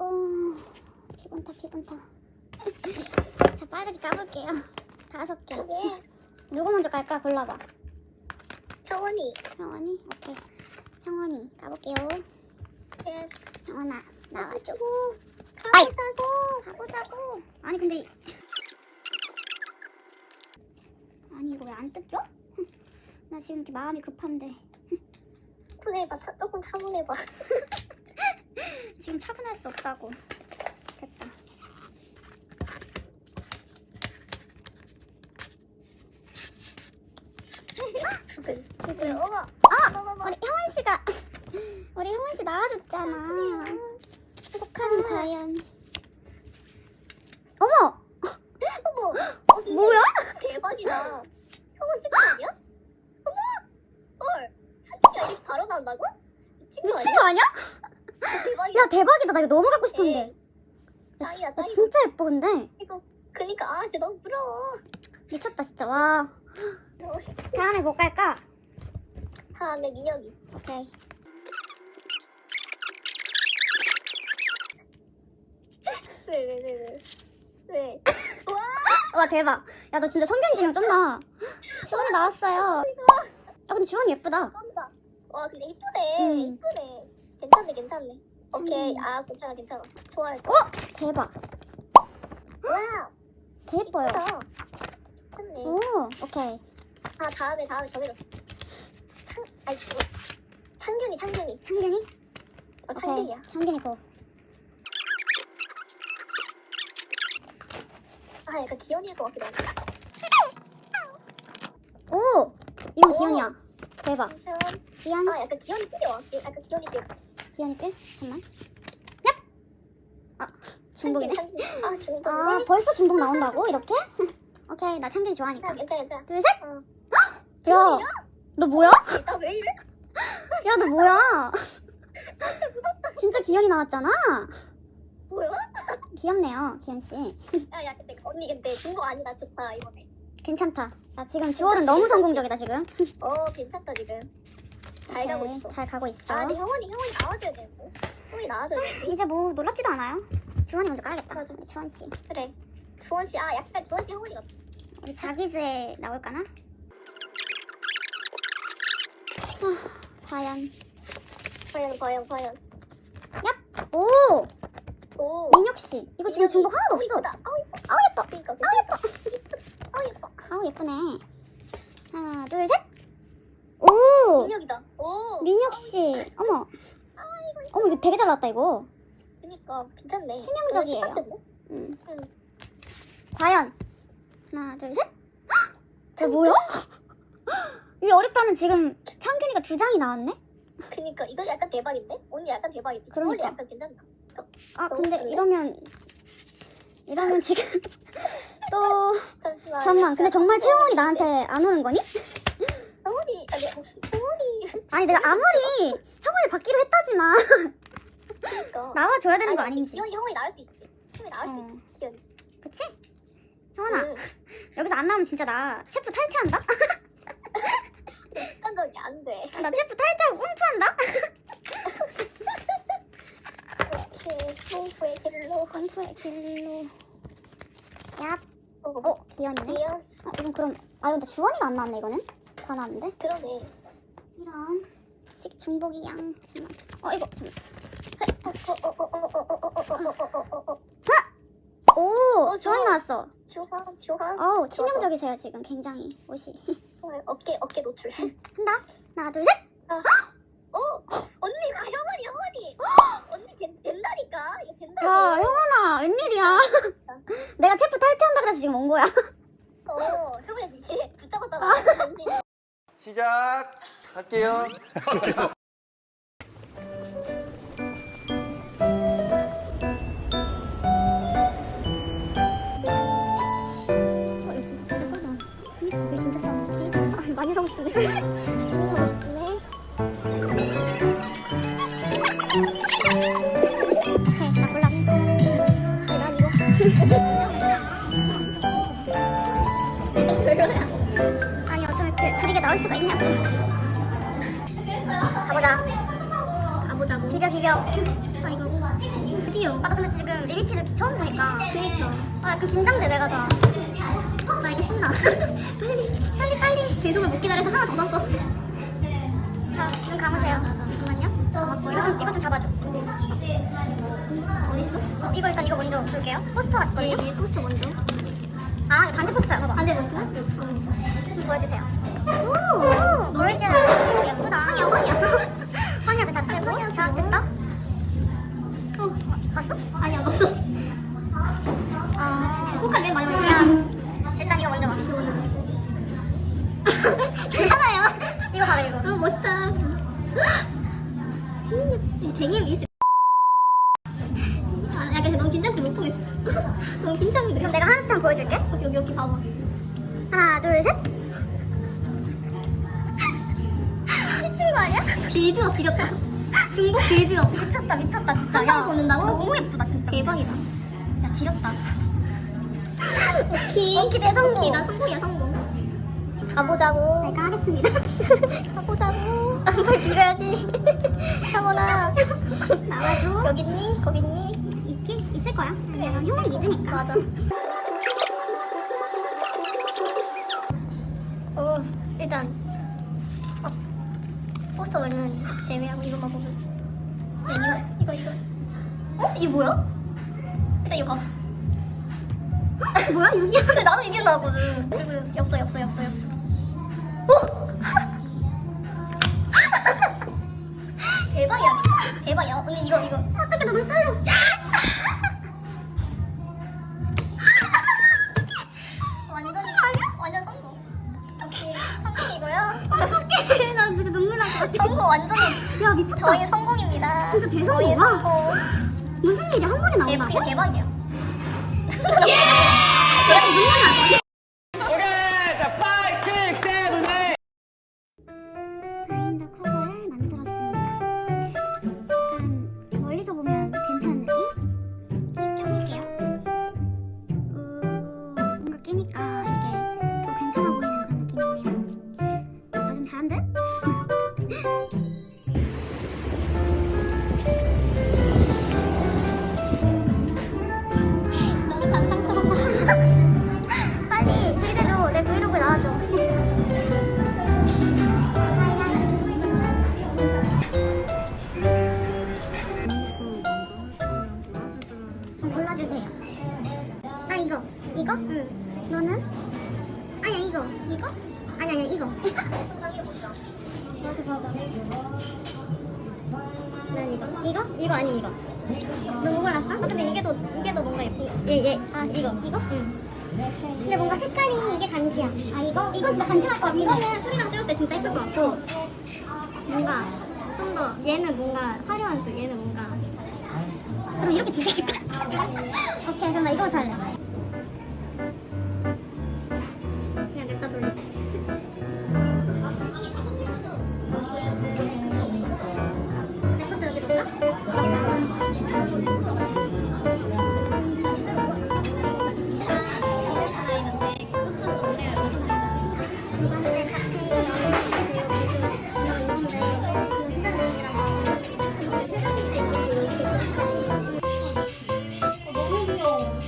아이고 피곤타 피곤타. 자 빠르게 까볼게요. 다섯 개. 누구 먼저 깔까? 골라봐. 형원이. 형원이? 오케이. 형원이 까볼게요. 예스. 형원아 나와줘 가보자고. 가보자고. 아니 근데 아니 이거 왜 안 뜯겨? 나 지금 이렇게 마음이 급한데. 차분해봐. 차, 조금 차분해봐. 지금 차분할 수 없다고 됐다 왜, 어머. 아! 어머, 어머. 우리 형원 씨가 우리 형원 씨 나와줬잖아. 행복한 과연. 어머, 어머. 어, 근데 뭐야? 대박이다. 형원 친구 아니야? 어머. 헐. 찬이가 이렇게 바로 나온다고? 미친 거 미친 아니야? 거 아니야? 대박이다. 나 이거 너무 갖고 싶은데. 예. 야, 짱이야, 야, 짱이다. 진짜 예뻐 근데. 이거 그니까 아 진짜 너무 부러워. 미쳤다 진짜. 와. 너무 시- 다음에 뭐 깔까? 다음에 민혁이. 오케이. 왜 왜 왜 왜? 왜? 와 와 대박. 야너 진짜 성견지명 쩐다. 주원이 나왔어요. 야 근데 주원이 예쁘다. 쩐다. 와 근데 이쁘네 음. 이쁘네. 괜찮네 괜찮네. 오케이 음. 아 괜찮아 괜찮아. 좋아요. 대박. 와개 예뻐요. 이쁘다. 괜찮네. 오 오케이. 아 다음에 다음에 정해졌어. 창 아니 지금 창균이 창균이. 창균이? 어 오케이. 창균이야. 창균이 고. 아 약간 기현이일 것 같기도 하고. 오 오. 기현이야. 대박. 기현. 기현. 아 약간 기현이 필요. 기, 약간 기현이 필요. 기현이 필? 잠깐만. 얍! 아, 중복이네. 아 중복. 아, 벌써 중복 나온다고? 이렇게? 오케이, 나 창균이 좋아하니까. 괜찮아 괜찮아. 둘, 셋! 어. 야, 기현이야? 너 뭐야? 나 왜 이래? 야, 너 뭐야? 진짜 무섭다. 진짜 기현이 나왔잖아? 뭐야? 귀엽네요, 기현 씨. 야, 야, 근데 언니 근데 중국 아니다 좋다 이번에. 괜찮다. 나 지금 주얼은 너무 성공적이다, 지금. 어, 괜찮다 지금. 잘 가고 오케이, 있어. 잘 가고 있어. 아, 근데 형원이 형원이 나와줘야 되고. 형원이 나와줘야 돼. 이제 뭐 놀랍지도 않아요. 주원이 먼저 까야겠다. 맞아. 주원 씨. 그래. 주원 씨, 아 약간 주원 씨 형원이 같아. 우리 자기즈에 나올까나? 아, 과연. 과연 과연 과연. 얍! 오! 오. 민혁 씨. 이거 지금 민혁이. 중복 하나도 어, 없어. 이쁘다. 아우 예뻐. 아우, 예뻐. 그러니까 괜찮다. 아우 예뻐. 아우 예쁘네. 하나, 둘, 셋. 오, 민혁이다. 오. 민혁 씨. 어머. 어머 이거 되게 잘 나왔다 이거. 그니까 괜찮네. 치명적이에요. 음. 응. 과연 하나, 둘, 셋. 헉! 이거 뭐야? 이 어렵다는 지금 창균이가 두 장이 나왔네. 그니까 이거 약간 대박인데? 언니 약간 대박인데? 그러니까. 주원이 약간 괜찮다. 아 너무 근데 그래? 이러면 이러면 지금 또 잠시만. 잠만. 근데 정말 채영원이 이제 나한테 안 오는 거니? 형원이 아니 형원이 아니 내가 아무리 형을 받기로 했다지만 그니까. 나와줘야 되는 거 아니, 아닌지. 기현이 형이 나올 수 있지. 형이 나올 수 어. 있지. 기현이. 그치? 형원아 응. 여기서 안 나오면 진짜 나 셰프 탈퇴한다? 객관적이 안 돼. 나 셰프 탈퇴하고? 이렇게 스모프의 길로. 꽁투의 길로 얍 어, 어? 기현이네? 기어스. 어 이건 그럼 아 근데 주원이가 안 나왔네 이거는? 다 나왔는데? 그러네. 이런 식 중복이 양. 잠깐만. 어 이거. 오, 소리 나왔어. 주황, 주황. 어우, 치명적이세요 지금 굉장히 옷이. 어깨, 어깨 노출. 한다. 하나, 둘, 셋. 어? 언니 나 형언이 형언이. 언니 된, 된다니까. 이거 된다. 야, 형언아, 웬일이야? 내가 체프 탈퇴한다 그래서 지금 온 거야. 시작! 할게요. 아, 많이 사고 싶은데. 네. 나 골라. 이거 이거. 수가 있냐고. 가보자. 가보자. 비벼 비벼. 아 이거 드디어. 아나 근데 지금 리미티드 처음 보니까. 그니까. 아그 긴장돼 내가 다. 나 이거 신나. 빨리 빨리 빨리. 배송을 못 기다려서 하나 더 샀어. 자, 눈 감으세요. 잠깐만요. 감았고요. 이거 좀, 이거 좀 잡아줘. 어디 있어? 어, 이거 일단 이거 먼저 볼게요. 포스터 같거든요. 예, 포스터 먼저. 아, 반지 포스터야. 봐봐. 반지 포스터? 응. 보여주세요. 빌드업 지렸다. 중복 빌드업. 미쳤다, 미쳤다, 진짜. 한 방에 보는다고? 너무 예쁘다, 진짜. 대박이다. 야, 지렸다. 오키. 오키 대성공. 오키, 나 성공이야, 성공. 가보자고. 내가 하겠습니다. 가보자고. 빨리 비벼야지. 상원아. 나와줘. 여기 있니? 거기 있니? 있긴 있을 거야. 내가 형을 믿으니까. 맞아. 제외하고 이것만 보면. 네, 이거 이거 이거. 어? 이게 뭐야? 일단 이거 봐. 뭐야 여기야? 근데 나도 이게 나거든. 그리고 없어 없어 없어 없어. 어? 대박이야. 대박이야. 언니 이거 이거. 어떻게 나도 떨려. 완전 완전 성공. 오케이. 성공이고요. 어떡해. 나 진짜 눈물 날것 같아. 성공 완전히. 야 미쳤다. 저희 성공입니다. 진짜 대성공. 성공. 무슨 일이 한 번에 나온다고? 대박이야. 내가 난 이거. 이거? 이거 아니 이거. 너 뭐 골랐어? 아, 근데 이게 더 이게 더 뭔가 거. 얘 얘. 아 이거 이거? 응. 근데 뭔가 색깔이 이게 간지야. 아 이거? 이건 진짜 간지날 것 같아. 이거는 술이랑 찍을 때 진짜 예쁠 것 같고 뭔가 좀 더 얘는 뭔가 화려한 술, 얘는 뭔가 그럼 이렇게 두 개일까? 오케이 나 이거 살래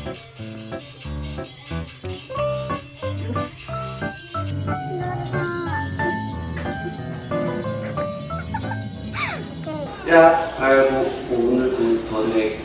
야, 아이고, 오늘 그 전에